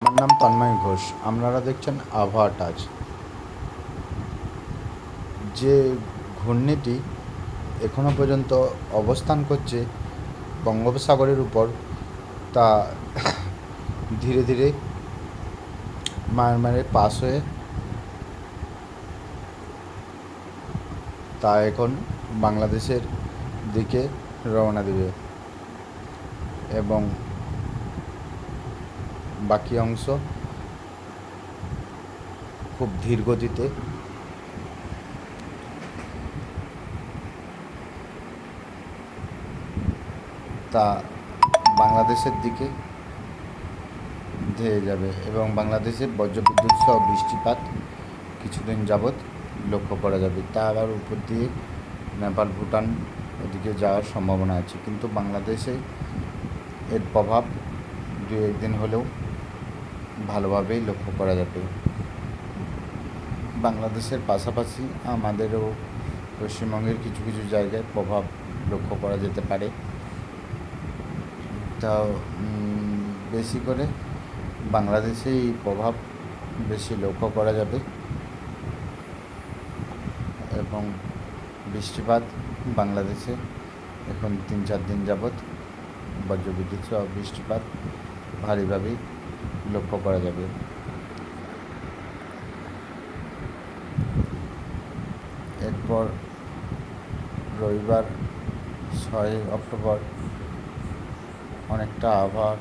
আমার নাম তন্ময় ঘোষ। আপনারা দেখছেন আবহাওয়া টাচ। যে ঘূর্ণিটি এখনও পর্যন্ত অবস্থান করছে বঙ্গোপসাগরের উপর, তা ধীরে ধীরে মায়ানমারে পাস হয়ে, তা এখন বাংলাদেশের দিকে রওনা দেবে। এবং বাকি অংশ খুব ধীর তা বাংলাদেশের দিকে ধেয়ে যাবে এবং বাংলাদেশে বজ্রবিদ্যুৎ সহ বৃষ্টিপাত কিছুদিন যাবৎ লক্ষ্য করা যাবে। তা আবার উপর দিয়ে নেপাল, ভুটান ওদিকে যাওয়ার সম্ভাবনা আছে। কিন্তু বাংলাদেশে এর প্রভাব দু একদিন হলেও ভালোভাবেই লক্ষ্য করা যাবে। বাংলাদেশের পাশাপাশি আমাদেরও পশ্চিমবঙ্গের কিছু কিছু জায়গায় প্রভাব লক্ষ্য করা যেতে পারে। উম, বেশি করে বাংলাদেশে এই প্রভাব বেশি লক্ষ্য করা যাবে এবং বৃষ্টিপাত বাংলাদেশে এখন তিন চার দিন যাবৎ বজ্রবিদ্যুৎ সহ বৃষ্টিপাত ভারীভাবেই লক্ষ্য করা যাবে। এরপর রবিবার ছয় অক্টোবর অনেকটা আবহাওয়া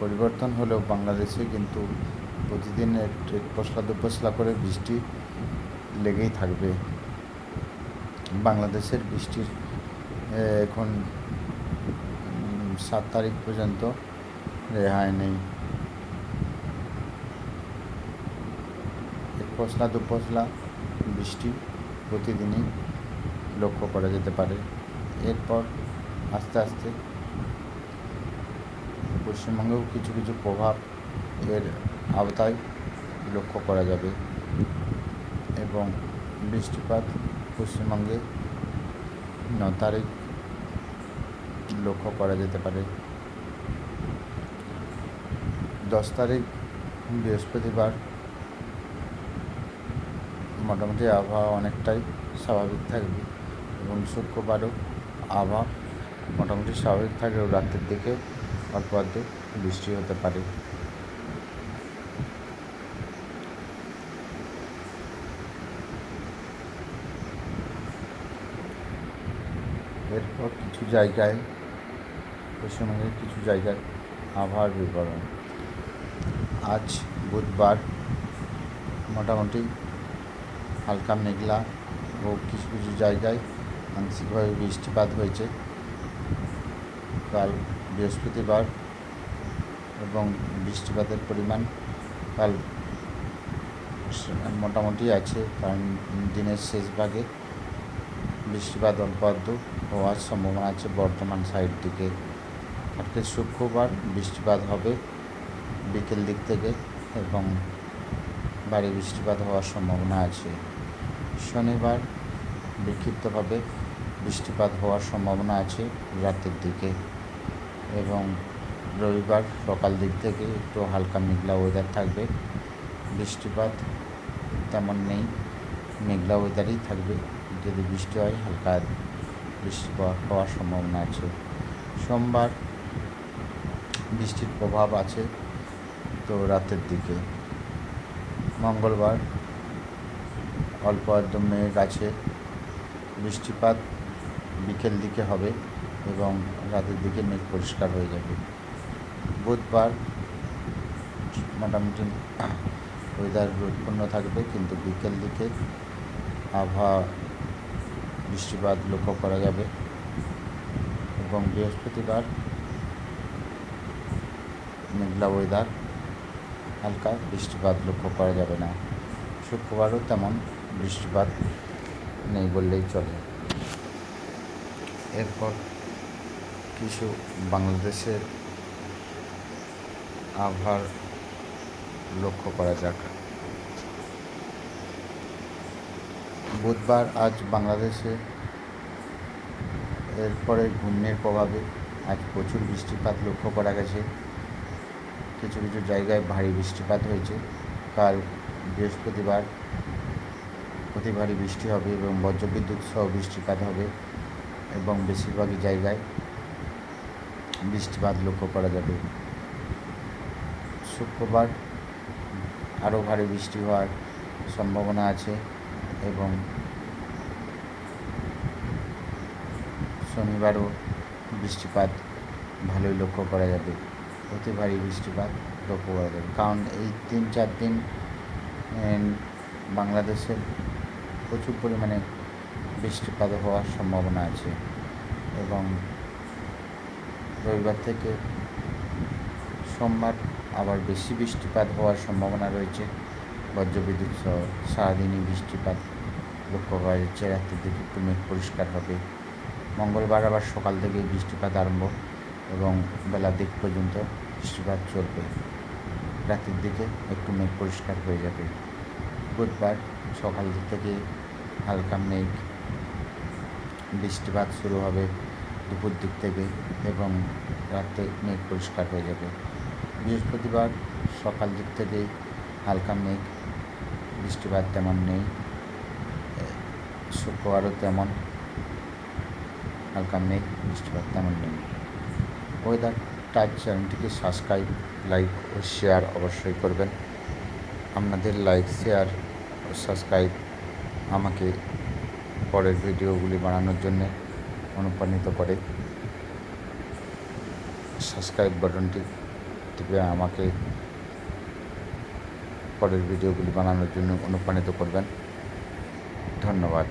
পরিবর্তন হলেও বাংলাদেশে কিন্তু প্রতিদিন পশলা দু পশলা করে বৃষ্টি লেগেই থাকবে। বাংলাদেশের বৃষ্টির এখন সাত তারিখ পর্যন্ত রেহাই নেই। পশলা দু পশলা বৃষ্টি প্রতিদিনই লক্ষ্য করা যেতে পারে। এরপর আস্তে আস্তে পশ্চিমবঙ্গেও কিছু কিছু প্রভাব এর আওতায় লক্ষ্য করা যাবে এবং বৃষ্টিপাত পশ্চিমবঙ্গে ন তারিখ লক্ষ্য করা যেতে পারে। দশ তারিখ বৃহস্পতিবার মোটামুটি আবহাওয়া অনেকটাই স্বাভাবিক থাকবে এবং শুক্রবারও আবহাওয়া মোটামুটি স্বাভাবিক থাকলেও রাতের দিকে অল্প অল্প বৃষ্টি হতে পারে। এরপর কিছু জায়গায় পশ্চিমবঙ্গের কিছু জায়গায় আবহাওয়ার বিবরণ। আজ বুধবার মোটামুটি হালকা মেঘলা ও কিছু কিছু জায়গায় আংশিকভাবে বৃষ্টিপাত হয়েছে। কাল বৃহস্পতিবার এবং বৃষ্টিপাতের পরিমাণ কাল মোটামুটি আছে কারণ দিনের শেষ ভাগে বৃষ্টিপাত অল্প হওয়ার সম্ভাবনা আছে বর্ধমান সাইড দিকে। কালকে শুক্রবার বৃষ্টিপাত হবে বিকেল দিক থেকে এবং ভারী বৃষ্টিপাত হওয়ার সম্ভাবনা আছে। শনিবার বিক্ষিপ্তভাবে বৃষ্টিপাত হওয়ার সম্ভাবনা আছে রাতের দিকে এবং রবিবার সকাল দিক থেকে একটু হালকা মেঘলা ওয়েদার থাকবে। বৃষ্টিপাত তেমন নেই, মেঘলা ওয়েদারই থাকবে। যদি বৃষ্টি হয়, হালকা বৃষ্টিপাত হওয়ার সম্ভাবনা আছে। সোমবার বৃষ্টির প্রভাব আছে তো রাতের দিকে। মঙ্গলবার অল্প আদ্র মেঘ আছে। বৃষ্টিপাত বিকেল দিকে হবে এবং রাতের দিকে মেঘ পরিষ্কার হয়ে যাবে। বুধবার মোটামুটি ওয়েদার রোদপূর্ণ থাকবে কিন্তু বিকেল দিকে আবহাওয়া বৃষ্টিপাত লক্ষ্য করা যাবে এবং বৃহস্পতিবার মেঘলা ওয়েদার হালকা বৃষ্টিপাত লক্ষ্য করা যাবে না। শুক্রবারও তেমন। বৃষ্টিপাত নেই বললেই চলে। এরপর কিছু বাংলাদেশের আবহাওয়ার লক্ষ্য করা যাক। বুধবার আজ বাংলাদেশে এরপরে ঘূর্ণির প্রভাবে আজ প্রচুর বৃষ্টিপাত লক্ষ্য করা গেছে। কিছু কিছু জায়গায় ভারী বৃষ্টিপাত হয়েছে। কাল বৃহস্পতিবার অতি ভারী বৃষ্টি হবে এবং বজ্রবিদ্যুৎ সহ বৃষ্টিপাত হবে এবং বেশিরভাগই জায়গায় বৃষ্টিপাত লক্ষ্য করা যাবে। শুক্রবার আরও ভারী বৃষ্টি হওয়ার সম্ভাবনা আছে এবং শনিবারও বৃষ্টিপাত ভালোই লক্ষ্য করা যাবে। অতি ভারী বৃষ্টিপাত লক্ষ্য করা যাবে। কারণ এই তিন চার দিন বাংলাদেশের প্রচুর পরিমাণে বৃষ্টিপাত হওয়ার সম্ভাবনা আছে এবং রবিবার থেকে সোমবার আবার বেশি বৃষ্টিপাত হওয়ার সম্ভাবনা রয়েছে। বজ্রবিদ্যুৎ সহ সারাদিনই বৃষ্টিপাত লক্ষ্য করা যাচ্ছে। রাত্রির দিকে একটু মেঘ পরিষ্কার হবে। মঙ্গলবার আবার সকাল থেকে বৃষ্টিপাত আরম্ভ এবং বেলার দিক পর্যন্ত বৃষ্টিপাত চলবে। রাতের দিকে একটু মেঘ পরিষ্কার হয়ে যাবে। বুধবার সকাল থেকে হালকা মেঘ, বৃষ্টিপাত শুরু হবে দুপুর দিক থেকে এবং রাতে মেঘ পরিষ্কার হয়ে যাবে। বৃহস্পতিবার সকাল দিক থেকে হালকা মেঘ, বৃষ্টিপাত তেমন নেই, শুক্রবারও তেমন, হালকা মেঘ, বৃষ্টিপাত তেমন নেই। ওয়েদার টাইপ চ্যানেলটিকে সাবস্ক্রাইব লাইক ও শেয়ার অবশ্যই করবেন। আপনাদের লাইক শেয়ার ও সাবস্ক্রাইব আমাকে পরের ভিডিওগুলি বানানোর জন্যে অনুপ্রাণিত করে। সাবস্ক্রাইব বাটনটি টিপে আমাকে পরের ভিডিওগুলি বানানোর জন্য অনুপ্রাণিত করবেন। ধন্যবাদ।